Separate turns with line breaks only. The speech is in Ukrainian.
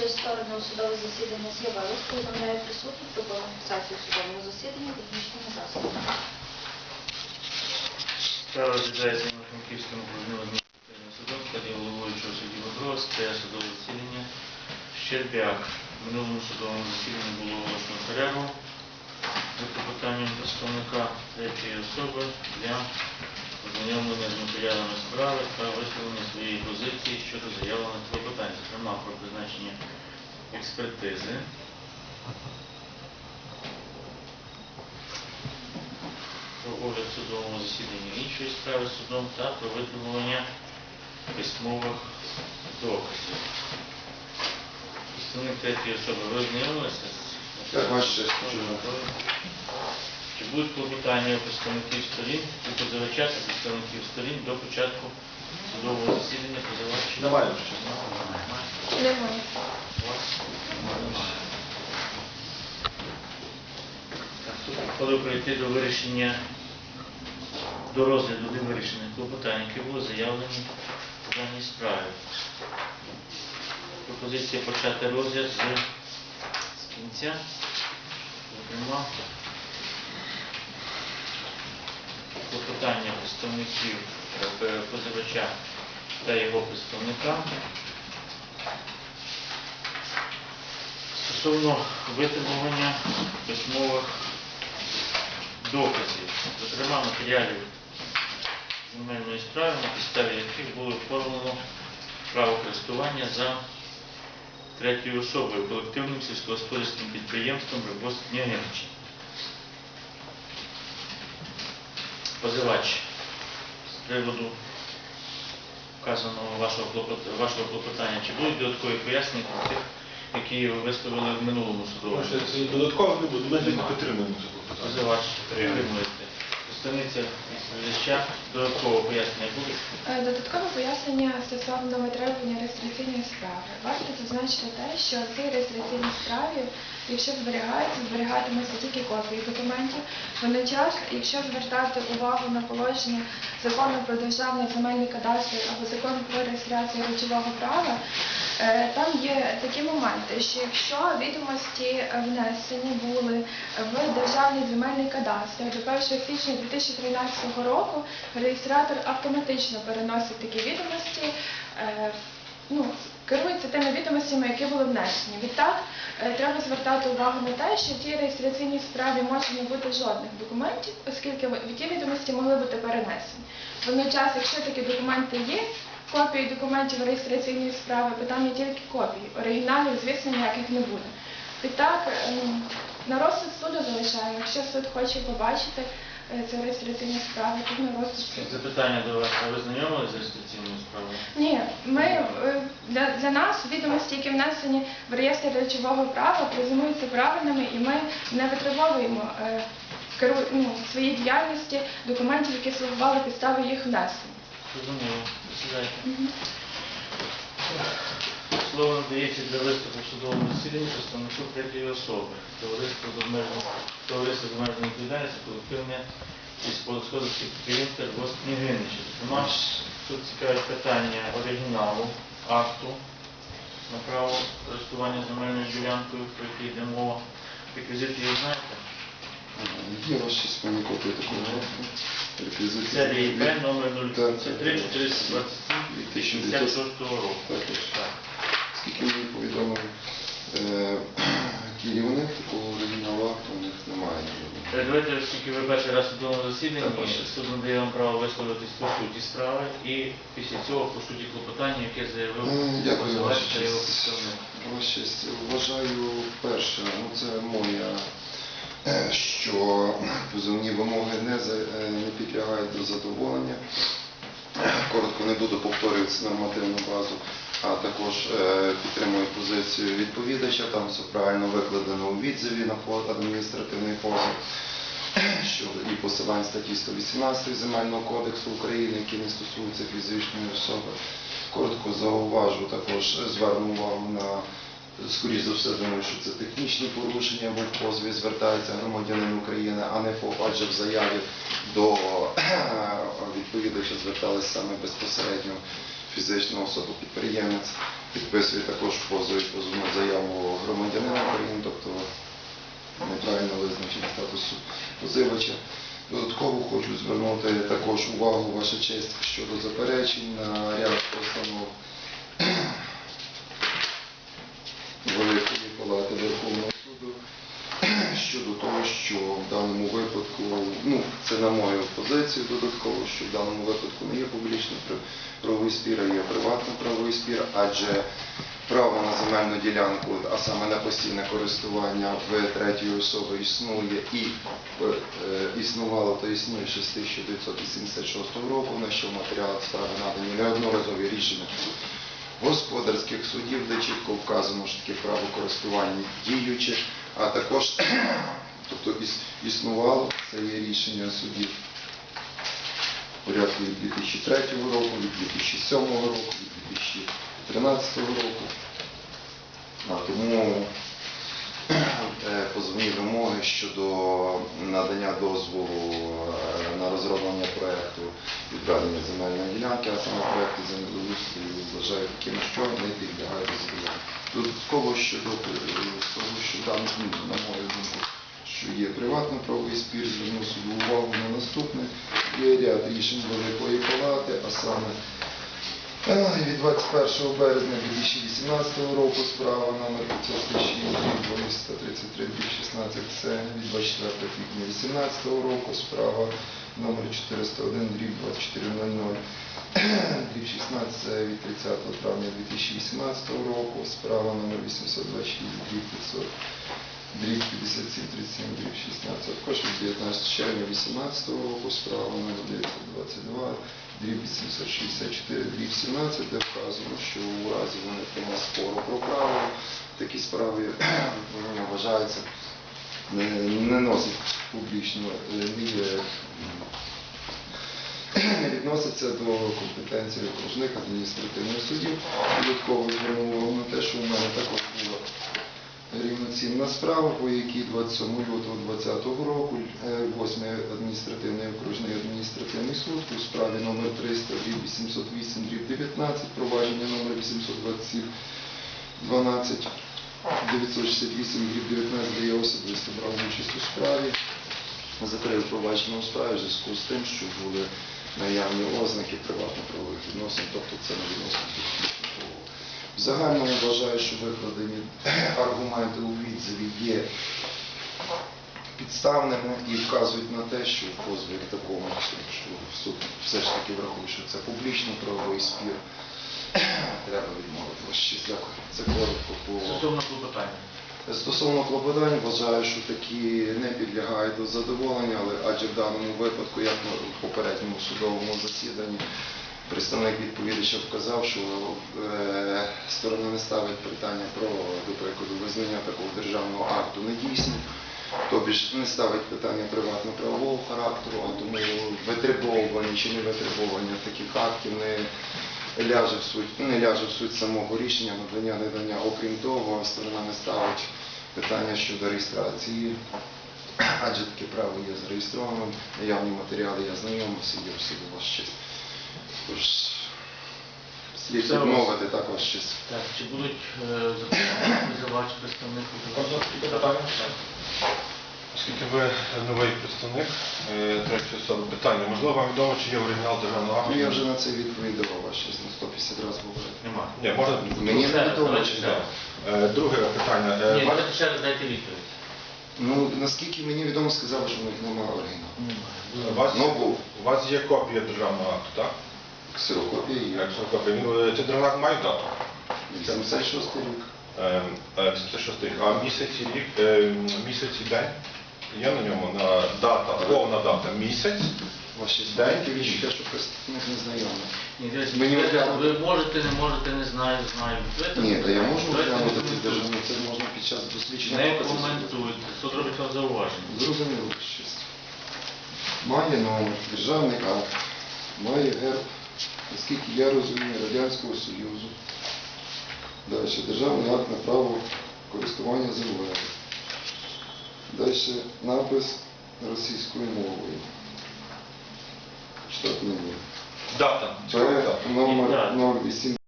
честь сторони у судове засідання з'явились, повідомляє присутніх про фіксацію судового засідання технічними засобами.
Справа розглядається на Франківському окружному адміністративному суду, в головуючого судді Бодрова, сприяє судове засідання Щербяк. В минулому судовому засіданні було оголошено перерву за клопотанням представника третьої особи для ознайомлення з матеріалами справи та висловлення своєї позиції щодо заявлених клопотань, зокрема про призначення експертизи. про огляд судового засідання іншої справи судом та про витребування письмових доказів. Представник третьої особи, ви ознайомилися
Так, ваша честь.
Чи будуть клопотання у представників сторін, у позивача та представників сторін до початку судового засідання позивача?
Немає.
Так, тут пропоную прийти до вирішення, до розгляду невирішених клопотань, які були заявлені в даній справі. Пропозиція почати розгляд з, з кінця. Зокрема, клопотання представників е, позивача та його представника стосовно витребування письмових доказів, зокрема матеріалів земельної справи, на підставі яких було оформлено право користування за третьою особою колективним сільськогосподарським підприємством «Рибос Княгиничі». Позивач з приводу вказаного вашого, клопот- вашого клопотання, чи будуть додаткові пояснення тих, які ви висловили в минулому судовому?
Додатково не буде, ми не підтримуємо це клопотання.
Позивач підтримуєте. Представниця відповідача додатково пояснення буде?
Е, Додаткове пояснення стосовно витребування реєстраційної справи. Варто зазначити те, що в цій реєстраційній справі, якщо зберігається, зберігатимуться тільки копії документів. Водночас, якщо звертати увагу на положення закону про державний земельний кадастр або закон про реєстрацію речового права, е, там є такі моменти, що якщо відомості е, внесені були в державний земельний кадастр до 1 січня 2013 року, реєстратор автоматично переносить такі відомості. е, Ну, керується тими відомостями, які були внесені. Відтак е, треба звертати увагу на те, що в тій реєстраційній справі може не бути жодних документів, оскільки ті відомості могли бути перенесені. Водночас, якщо такі документи є, копії документів реєстраційної справи, є тільки копії. Оригіналів, звісно, ніяких не буде. Відтак, ем, на розсуд суду залишаємо. Якщо суд хоче побачити е, цю реєстраційну справу, то на розсуд суду.
Запитання до вас. А ви знайомилися з реєстраційною справою?
Ні, ми е, для, для нас відомості, які внесені в реєстр речового права, презумуються правильними, і ми не витребовуємо е, керу- ну, своїй діяльності документів, які слугували підстави їх внесення.
Зрозуміло. Присідайте. Слово надається для виступу в судовому засіданні представнику третьої особи. Товариство з обмеженою товариство з обмеженою відповідальністю, колективне сільськогосподарське підприємство «Рибос Княгиничі». Зокрема, тут цікавить питання оригіналу акту на право користування земельною ділянкою, про який йде мова. Реквізити її знаєте?
Є ваші спільні копії такого акту. Реквізити.
Серії номер
Так,
033 427 2006 року.
Скільки мені повідомив е, керівник, такого оригіналу акту у них немає.
Е, Давайте, оскільки ви перший раз у судовому засіданні, суд надає вам право висловитись по суті справи і після цього по суті клопотання, яке заявив позивач
ваша
та його представник.
Ваша честь, вважаю, перше, ну це моя, е, що позовні вимоги не, за- е, не підлягають до задоволення. Коротко не буду повторювати нормативну базу, а також е, підтримую позицію відповідача, там все правильно викладено у відзиві на адміністративний позов щодо і посилань статті 118 Земельного кодексу України, які не стосуються фізичної особи. Коротко зауважу, також зверну увагу на, скоріш за все, думаю, що це технічні порушення, бо в позові звертається громадянин України, а не ФОП, адже в заяві до відповідача зверталися саме безпосередньо фізична особа підприємець підписує також в позові позовну заяву громадянина України, тобто неправильно визначення статусу позивача. Додатково хочу звернути також увагу, ваша честь, щодо заперечень на ряд постанов Великої Палати Верховного суду щодо того, що в даному випадку, ну це на мою позицію додатково, що в даному випадку не є публічний правовий спір, а є приватний правовий спір, адже право на земельну ділянку, а саме на постійне користування в третьої особи існує і е, існувало та існує ще з 1986 року, на що в матеріалах справи надані неодноразові рішення господарських судів, де чітко вказано, що таке право користування діюче, а також тобто існувало це є рішення судів порядку від 2003 року, від 2007 року, від 2013 року. А тому е, позовні вимоги щодо надання дозволу е, на розроблення проєкту відведення земельної ділянки, а саме проєкту землеустрою вважаю таким, що не підлягають задоволенню. Додатково щодо того, що там, ну, на мою думку, що є приватно-правовий спір, зверну свою увагу на наступне. Є ряд рішень Великої Палати, а саме Е, від 21 березня 2018 року справа номер 536 233 16 це від 24 квітня 2018 року справа номер 401 дріб 2400 дріб 16 це від 30 травня 2018 року справа номер 826 дріб 500 дріб 57 37 дріб 16 також від 19 червня 2018 року справа номер 922 дріб 764, дріб 17, де вказано, що у разі виникнення спору про право такі справи вважаються, не, не носять публічно, е, не відносяться до компетенції окружних адміністративних судів. Додатково звернув увагу на те, що у мене також була рівноцінна справа, по якій 27 лютого 2020 року 8 адміністративний окружний адміністративний суд у справі номер 300 дріб 808 дріб 19, провадження номер 827 12 968 дріб 19, де особисто брав участь у справі, закрив провадження у справі в зв'язку з тим, що були наявні ознаки приватно-правових відносин, тобто це не відносин публічного в загальному вважаю, що викладені аргументи у відзиві є підставними і вказують на те, що в позові як такому, що суд все ж таки врахує, що це публічно правовий спір. Треба відмовити. Ось ще дякую. Це коротко по
Стосовно клопотання.
Стосовно клопотань, вважаю, що такі не підлягають до задоволення, але адже в даному випадку, як на попередньому судовому засіданні, представник відповідача вказав, що е, сторона не ставить питання про, до прикладу, визнання такого державного акту недійсним, тобі ж не ставить питання приватно-правового характеру, а тому витребовування чи не витребовування таких актів не ляже в суть, не ляже в суть самого рішення, надання, недання. Окрім того, сторона не ставить питання щодо реєстрації, адже таке право є зареєстрованим, наявні матеріали я знайомився, є в суду ваш честь. Тож слід
Це
відмовити також честь.
Так, чи будуть е, запитання визивач представник
Оскільки ви новий представник е, третьої особи, питання, можливо, вам відомо, чи є оригінал державного акту?
Ну, я вже на це відповідь давав ваш честь, на 150 разів говорив.
Нема.
Ні, можна...
Мені не відомо, чи.
Е, Друге питання.
Ні, давайте ще раз дайте відповідь.
Ну, наскільки мені відомо, сказали, що в них немає оригіналу.
У вас,
Ну, був.
у вас є копія державного акту, так?
Ксерокопія є.
Якщо копія, ну, е, це державний акт має дату?
86 рік.
Е, е, 86 рік. А місяць і рік, е, місяць і день? Є на ньому на дата, повна дата місяць.
Ваші
і
відчуття, що представник незнайомий.
Ні, дивіться,
Мені
ви- ви можете, не можете, не знаю, знаю.
Ні, та я можу
давайте
оглянути
не
ці державні, це можна під час дослідження.
Не
зробити.
коментуйте. Суд робить вам зауваження.
Зрозуміло щось. Має номер, державний акт, має герб, наскільки я розумію, Радянського Союзу. Далі державний акт на право користування землею. Далі напис російською мовою. Штатний номер.
Дата.
Це номер
Так.
080